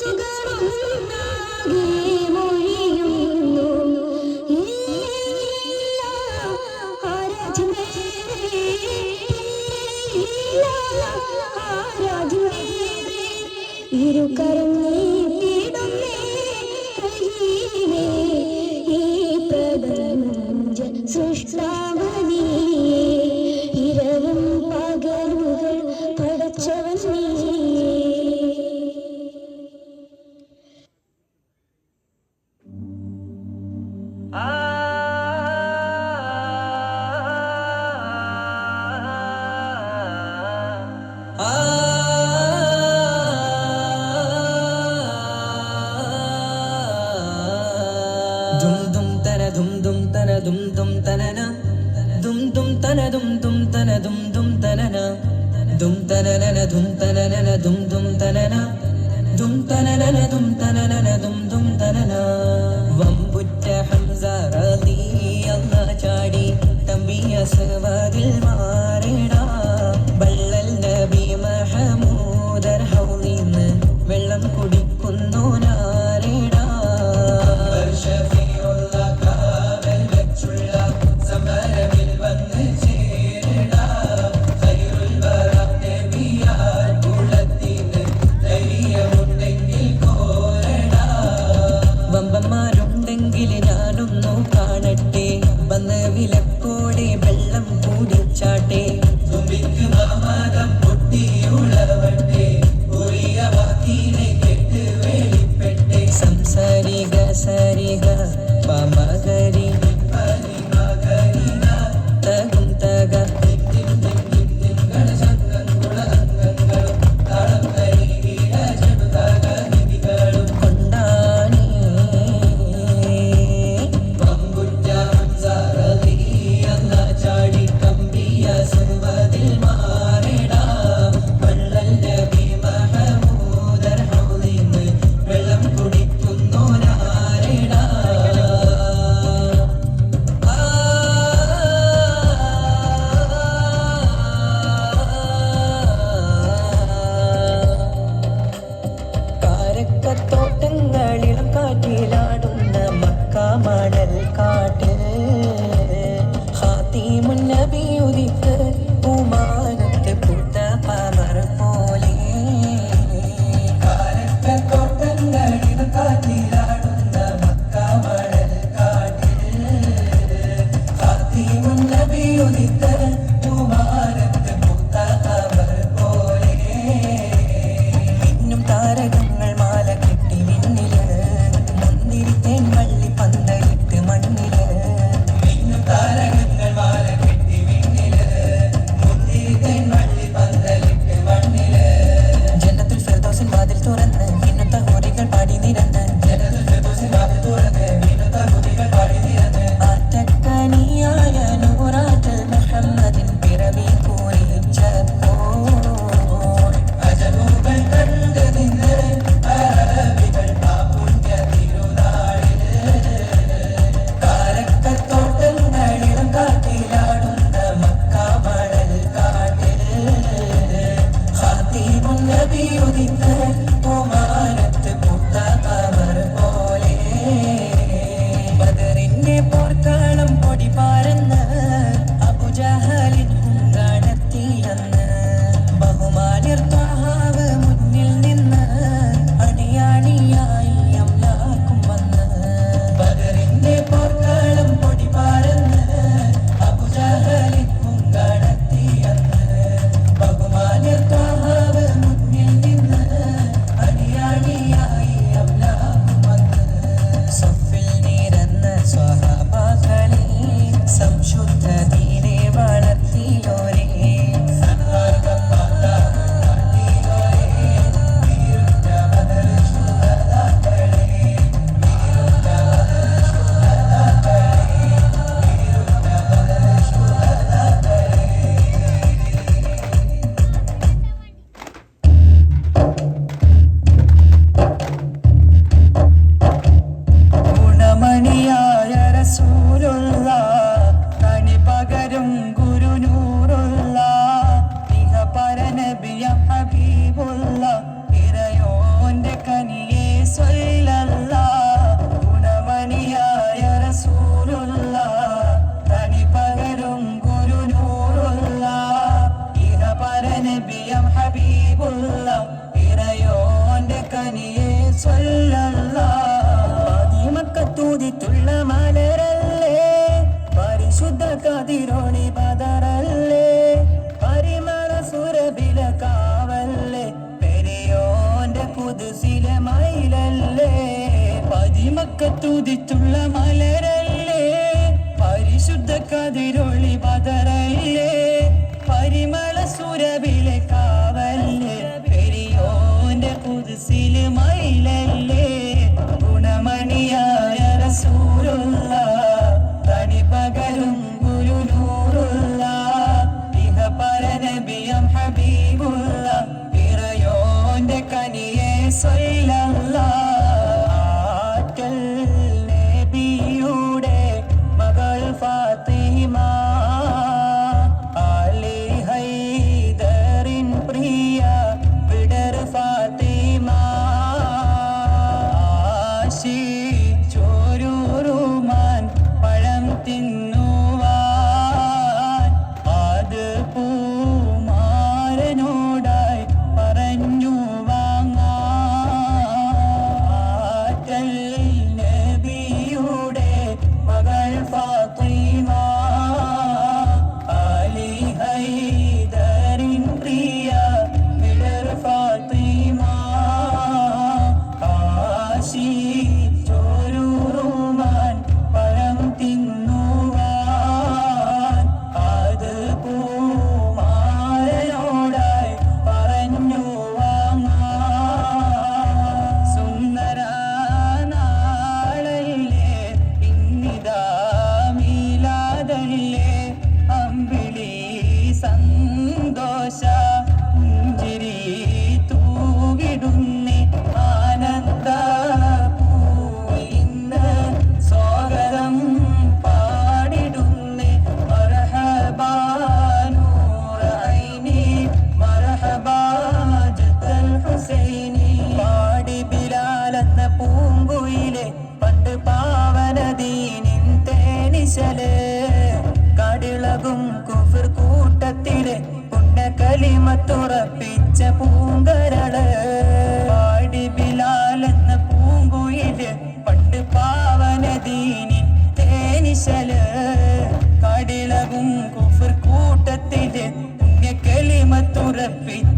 しだろうな ദും തലലല ദും തലലല ദും ദും തലല ദും തലലല ദും തലലല ദും ദും തലല വമ്പുറ്റ ഹംസ റളിയല്ലാഹു ചാടി. തമ്പിയ സർവദിൽ എങ്കിലിന് കതിരൊളി പതറല്ലേ? പരിമള സുരബില കാവല്ലേ? പെരിയോന്റെ കുതിസിലെ മയിലല്ലേ? പതിമക്ക തുതിച്ചുള്ള മലരല്ലേ? പരിശുദ്ധ കതിരൊളി പതറല്ലേ? പരിമള സുരബിലെ കാവല്ലേ? പെരിയോന്റെ കുതിസിൽ മയിലല്ലേ? തേനിശൽ കടിളകും കുഫിർ കൂട്ടത്തിലെ പുണ്യകലിമത്തുറപ്പിച്ച പൂങ്കരൾ. പാടി ബിലാലെന്ന പൂങ്കുയിൽ പണ്ട് പാവനദീനിൻ തേനിശൽ. കടിളകും കുഫിർ കൂട്ടത്തിലെ പുണ്യകലിമത്തുറപ്പിച്ച പൂങ്കരൾ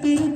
be